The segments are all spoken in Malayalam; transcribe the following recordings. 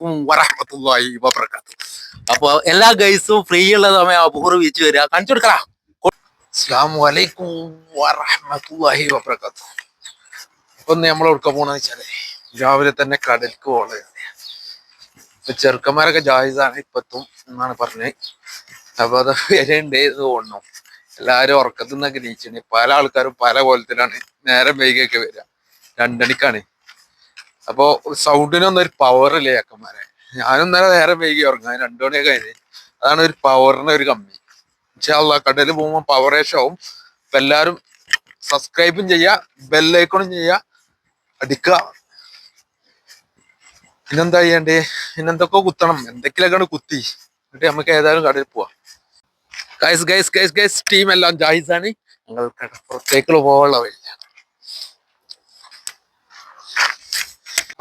അലൈക്കും വറഹമത്തല്ലാഹി വബറകാത്തു അപ്പൊ എല്ലാ ഗൈസും ഫ്രീ ഉള്ള സമയം അബൂർ ബീച്ച് വരിക കാണിച്ചു കൊടുക്കടാ. അസ്സാം വലൈക്കും വറഹമത്തല്ലാഹി വബറകാത്തു അപ്പൊ നമ്മൾ എവിടെ പോണെന്ന് വെച്ചാൽ? രാവിലെ തന്നെ കടലിക്ക് പോണത്. ഇപ്പൊ ചെറുക്കന്മാരൊക്കെ ജാഹിസാണ് ഇപ്പത്തും എന്നാണ് പറഞ്ഞത്. അപ്പൊ അത് വരണ്ട് എന്ന് എല്ലാരും ഉറക്കത്തിൽ നിന്നൊക്കെ നീച്ചാണ്. പല ആൾക്കാരും പല കോലത്തിലാണ് നേരം വൈകിയൊക്കെ വരിക രണ്ടണിക്കാണ്. അപ്പൊ സൗണ്ടിനൊന്നും ഒരു പവർ ഇല്ലേ ചക്കന്മാരെ? ഞാനും ഇന്നലെ നേരം വൈകി ഉറങ്ങാൻ രണ്ടു മണിയൊക്കെ കഴിഞ്ഞ്. അതാണ് ഒരു പവറിന് ഒരു കമ്മി ഇൻഷാല്ല കടയിൽ പോകുമ്പോൾ പവറേഷാവും അപ്പൊ എല്ലാരും സബ്സ്ക്രൈബും ചെയ്യുക ബെല്ലൈക്കണും ചെയ്യുക അടിക്കുക. പിന്നെന്താ ചെയ്യണ്ടേ? പിന്നെന്തൊക്കെ കുത്തണം. എന്തൊക്കെയൊക്കെയാണ് കുത്തി? എന്നിട്ട് നമുക്ക് ഏതായാലും കടയിൽ പോവാം. Guys guys guys guys team എല്ലാം ജാഹിസാണ് ഞങ്ങൾ കടപ്പുറത്തേക്കുള്ള പോകാനുള്ള വഴിയില്ല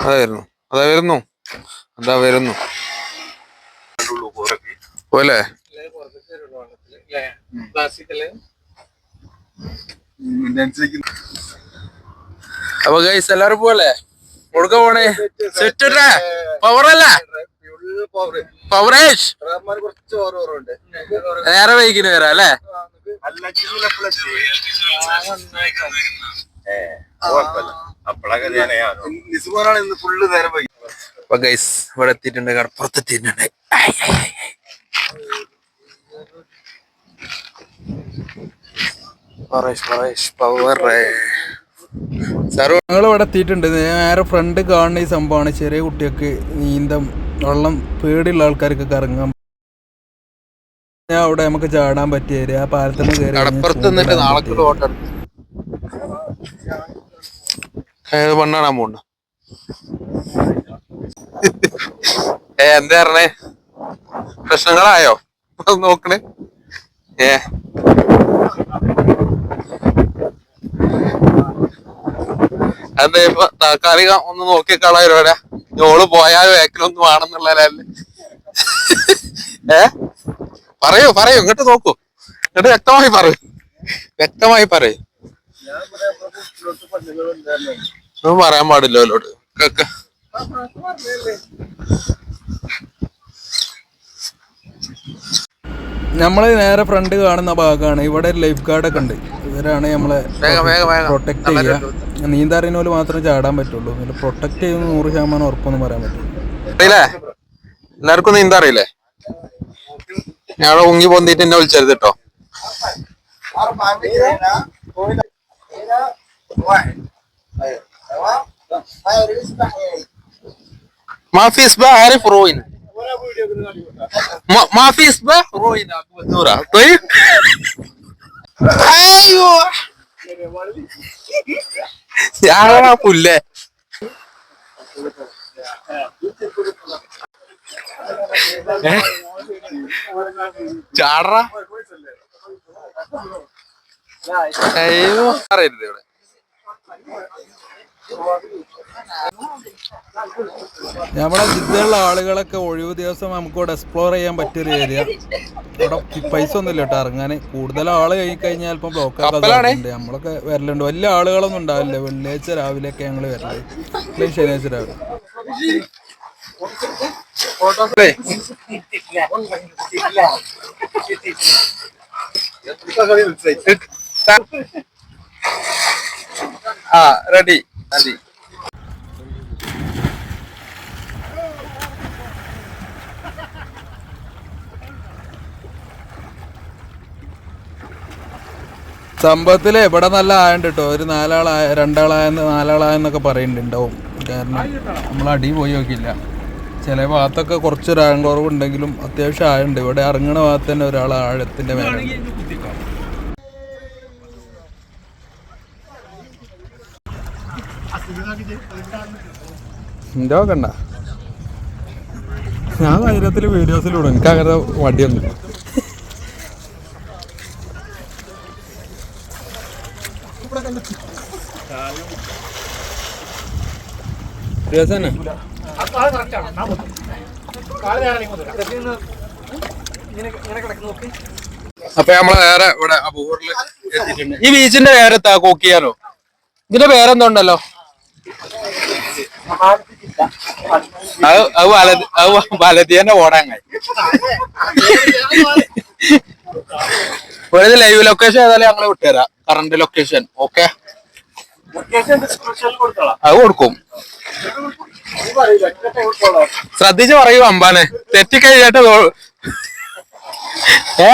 അതാ വരുന്നു അതാ വരുന്നു. അതാ വരുന്നു. പോലെ അപ്പൊ ഗൈസ് എല്ലാരും പോലെ കൊടുക്ക പോണേ? സെറ്റ് പവറല്ല പവറേഷ് നേരെ വൈകിന് വരാം അല്ലേ? നിസുമോനാണ് ഇന്ന് ഫുള്ള് നേരം പോയി അപ്പൊ ഗൈസ് ഇവിടെ എത്തിയിട്ടുണ്ട്. കടപ്പുറത്ത് എത്തിയിട്ടുണ്ട് ഐ, ഐ, ഐ, ഐ. പവറേഷ്, പവറേഷ്, പവറേ. സാറു ഞങ്ങൾ ഇവിടെ എത്തിയിട്ടുണ്ട് നേരെ ഫ്രണ്ട് കാണുന്ന ഈ സംഭവമാണ്. ചെറിയ കുട്ടികൾക്ക് നീന്തം വെള്ളം പേടിയുള്ള ആൾക്കാർക്കൊക്കെ ഇറങ്ങാൻ ഞാൻ അവിടെ നമുക്ക് ചാടാൻ പറ്റിയ ആ പാലത്തിന് കയറി കടപ്പുറത്ത് നിന്നിട്ട് നാളെ ഏത് പെണ്ണാണാൻ പോണ്ട ഏ എന്താ പറഞ്ഞേ? പ്രശ്നങ്ങളായോ? നോക്കണേ. ഏ. അതെ ഇപ്പൊ താൽക്കാലികം ഒന്ന് നോക്കി കളയരോടെ ഓൾ പോയാൽ വേക്കിലൊന്നും ആണെന്നുള്ളതല്ലേ ഏ? പറയൂ പറയൂ. ഇങ്ങോട്ട് നോക്കൂ. ഇങ്ങോട്ട് വ്യക്തമായി പറയൂ. വ്യക്തമായി പറയൂ. ഒന്നും പറയാൻ പാടില്ല അവരോട്. നമ്മൾ നേരെ ഫ്രണ്ട് കാണുന്ന ഭാഗമാണ്. ഇവിടെ ഒരു ലൈഫ് ഗാർഡൊക്കെ ഉണ്ട്. ഇവരാണ് നമ്മളെ പ്രൊട്ടക്ട് ചെയ്യുക. നീന്താറിനോൽ മാത്രമേ ചാടാൻ പറ്റുള്ളൂ. പിന്നെ പ്രൊട്ടക്ട് ചെയ്യുന്ന നൂറ് ശതമാനം ഉറപ്പൊന്നും പറയാൻ പറ്റില്ല. എല്ലാവർക്കും നീന്താ അറിയില്ലേ? ഞാൻ അവിടെ ഉങ്ങി പൊന്തിട്ട് എന്നെ വിളിച്ചരുത് കേട്ടോ. മാഫി ഇസ്ബ عارف روين ما ما في إصبع روين نورا طيب ايوه يا പുല്ലേ ചാടറ അയ്യോ അറിയരുത് ഇവിടെ നമ്മുടെ ജില്ലയിലുള്ള ആളുകളൊക്കെ ഒഴിവ് ദിവസം നമുക്ക് ഇവിടെ എക്സ്പ്ലോർ ചെയ്യാൻ പറ്റിയൊരു ഏരിയ ഇവിടെ പൈസ ഒന്നുമില്ല കേട്ടോ ഇറങ്ങാൻ. കൂടുതൽ ആൾ കഴിഞ്ഞ് കഴിഞ്ഞാൽ ഇപ്പം ബ്ലോക്ക്? ആക്കാറുണ്ട് നമ്മളൊക്കെ വരലുണ്ട്. വലിയ ആളുകളൊന്നും ഉണ്ടാവില്ല. വെള്ളിയാഴ്ച രാവിലെയൊക്കെ ഞങ്ങൾ വരൽ. അല്ലെങ്കിൽ ശനിയാഴ്ച രാവിലെ. ആ റെഡി റെഡി സംഭവത്തിൽ ഇവിടെ നല്ല ആയുണ്ട് കേട്ടോ ഒരു നാലാളായ രണ്ടാളായെന്ന് നാലാളായെന്നൊക്കെ പറയുന്നുണ്ടാവും കാരണം നമ്മൾ അടി പോയി നോക്കിയില്ല. ചില ഭാഗത്തൊക്കെ കുറച്ച് റാങ്ക് കുറവുണ്ടെങ്കിലും അത്യാവശ്യം ആഴുണ്ട് ഇവിടെ ഇറങ്ങണ ഭാഗത്ത് തന്നെ ഒരാൾ ആഴത്തിന്റെ മേലെ എന്തോ കണ്ട. ഞാൻ ധൈര്യത്തിൽ വീഡിയോസിലൂടെ എനിക്ക് അങ്ങനെ വടിയൊന്നും രസന്നെ? അപ്പൊ നമ്മൾ വേറെ ഇവിടെ അബൂറിൽ എത്തിയിട്ടുണ്ട്. ഈ ബീച്ചിന്റെ പേരെത്താ? ചെയ്യാനോ ഇതിന്റെ പേരെന്തോ ഉണ്ടല്ലോ അത് വലത് അത് ഒരു ലൈവ് ലൊക്കേഷൻ ഏതായാലും കറണ്ട് ലൊക്കേഷൻ ഓക്കെ അത് കൊടുക്കും. ശ്രദ്ധിച്ച് പറയൂ അമ്പാനെ. തെറ്റിക്കഴിഞ്ഞിട്ട് ഏ?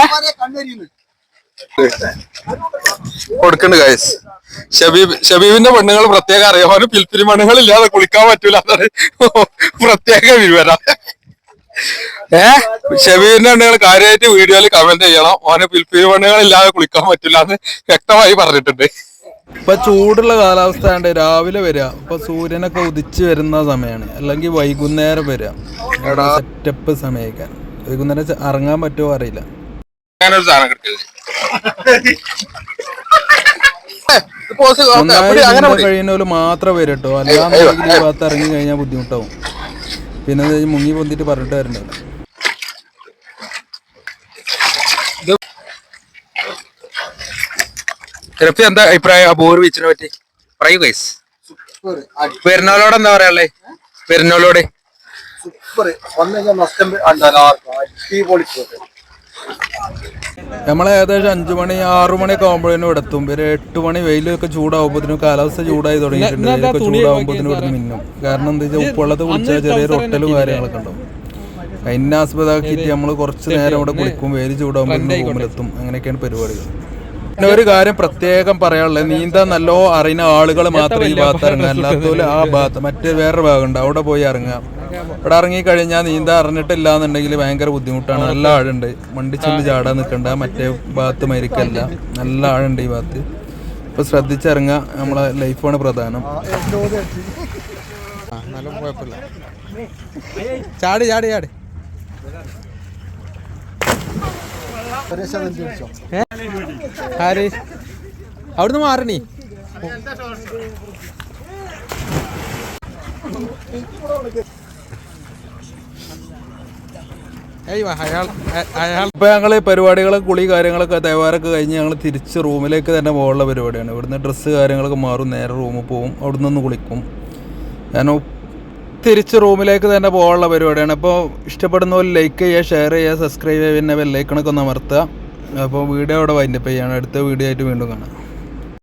കൊടുക്കണ്ട് ഗൈസ് ഷബീബ് ഷബീബിന്റെ പെണ്ണുങ്ങൾ പ്രത്യേക അറിയാം. അവന് പിൽപ്പിരി പെണ്ണുങ്ങൾ ഇല്ലാതെ കുളിക്കാൻ പറ്റൂല എന്നാണ് പ്രത്യേക വിവരം. ഏ? ഷബീബിന്റെ പെണ്ണുങ്ങൾ കാര്യമായിട്ട് വീഡിയോയിൽ കമന്റ് ചെയ്യണം. അവന് പിൽപ്പിരി പെണ്ണുങ്ങൾ ഇല്ലാതെ കുളിക്കാൻ പറ്റൂല എന്ന് വ്യക്തമായി പറഞ്ഞിട്ടുണ്ട്. ഇപ്പൊ ചൂടുള്ള കാലാവസ്ഥ ആണ്ട് രാവിലെ വരിക. ഇപ്പൊ സൂര്യനൊക്കെ ഉദിച്ചു വരുന്ന സമയമാണ് അല്ലെങ്കിൽ വൈകുന്നേരം വരിക. സെറ്റപ്പ് സമയക്കാൻ. വൈകുന്നേരം ഇറങ്ങാൻ പറ്റുമോ അറിയില്ല. സാധനം കഴിയുന്നവര് മാത്രം വരും കേട്ടോ. അല്ലാതെ ഈ ഭാഗത്ത് ഇറങ്ങി കഴിഞ്ഞാൽ ബുദ്ധിമുട്ടാവും. പിന്നെ മുങ്ങി പൊന്തിട്ട് പറഞ്ഞിട്ട് വരണ്ടല്ലോ ചിലപ്പോ എന്താ അഭിപ്രായം? ആ അബൂർ ബീച്ചിനെ പറ്റി. പറയൂ ഗൈസ് പെരുന്നാളോട് എന്താ പറയാനുള്ളത് പെരുന്നാളോട്. സൂപ്പർ വന്നു കഴിഞ്ഞാൽ നഷ്ടം അടിപൊളി നമ്മളെ ഏകദേശം അഞ്ചു മണി ആറു മണി ഒക്കെ ആകുമ്പോഴേനും ഇവിടെ എത്തും. ഒരു എട്ട് മണി വെയിലൊക്കെ ചൂടാകുമ്പോഴത്തേനും കാലാവസ്ഥ ചൂടായി തുടങ്ങിയിട്ടുണ്ട്. വെയിലൊക്കെ ചൂടാകുമ്പോഴത്തേനും ഇവിടെ മിന്നും. കാരണം എന്താ വെച്ചാൽ ഉപ്പുള്ളത് കുളിച്ചാൽ ചെറിയൊരു ഒട്ടലും കാര്യങ്ങളൊക്കെ ഉണ്ടാവും. അതിനെ ആസ്പദമാക്കിയിട്ട് നമ്മൾ കുറച്ച് നേരം ഇവിടെ കുളിക്കും. വെയിൽ ചൂടാകുമ്പോൾ റൂമിലെത്തും. അങ്ങനെയൊക്കെയാണ് പരിപാടികൾ. പിന്നെ ഒരു കാര്യം പ്രത്യേകം പറയാനുള്ളത്. നീന്താൻ നല്ലോ അറിയുന്ന ആളുകൾ മാത്രമേ ഈ ഭാഗത്ത് ഇറങ്ങുക അല്ലാത്തപോലെ ആ ഭാഗത്ത് മറ്റേ വേറൊരു ഭാഗമുണ്ട്. അവിടെ പോയി ഇറങ്ങാം ഇവിടെ ഇറങ്ങി കഴിഞ്ഞാൽ നീന്താൻ അറിഞ്ഞിട്ടില്ല എന്നുണ്ടെങ്കിൽ ഭയങ്കര ബുദ്ധിമുട്ടാണ്. നല്ല ആഴുണ്ട്. മണ്ടിച്ചുള്ളി ചാടാൻ നിൽക്കണ്ട മറ്റേ ഭാഗത്ത് മരിക്കല്ല. നല്ല ആഴുണ്ട് ഈ ഭാഗത്ത്. ഇപ്പൊ ശ്രദ്ധിച്ചിറങ്ങുക നമ്മളെ ലൈഫാണ് പ്രധാനം. ചാടി ചാടി ചാടി. ആര്? അവിടുന്ന് മാറണി. ഇപ്പൊ ഞങ്ങൾ പരിപാടികളും കുളി കാര്യങ്ങളൊക്കെ തേവാരൊക്കെ കഴിഞ്ഞ് ഞങ്ങൾ തിരിച്ച് റൂമിലേക്ക് തന്നെ പോകാനുള്ള പരിപാടിയാണ്. ഇവിടുന്ന് ഡ്രസ്സ് കാര്യങ്ങളൊക്കെ മാറും. നേരെ റൂമിൽ പോകും അവിടുന്ന് ഒന്ന് കുളിക്കും. കാരണം തിരിച്ച് റൂമിലേക്ക് തന്നെ പോകാനുള്ള പരിപാടിയാണ്. അപ്പോൾ ഇഷ്ടപ്പെടുന്ന പോലെ ലൈക്ക് ചെയ്യുക ഷെയർ ചെയ്യുക സബ്സ്ക്രൈബ് ചെയ്യുക പിന്നെ ബെല്ലൈക്കണൊക്കെ ഒന്ന് അമർത്തുക. അപ്പോൾ വീഡിയോ അവിടെ വൈൻഡപ്പ് ചെയ്യാണ് അടുത്ത വീഡിയോ ആയിട്ട് വീണ്ടും കാണാം.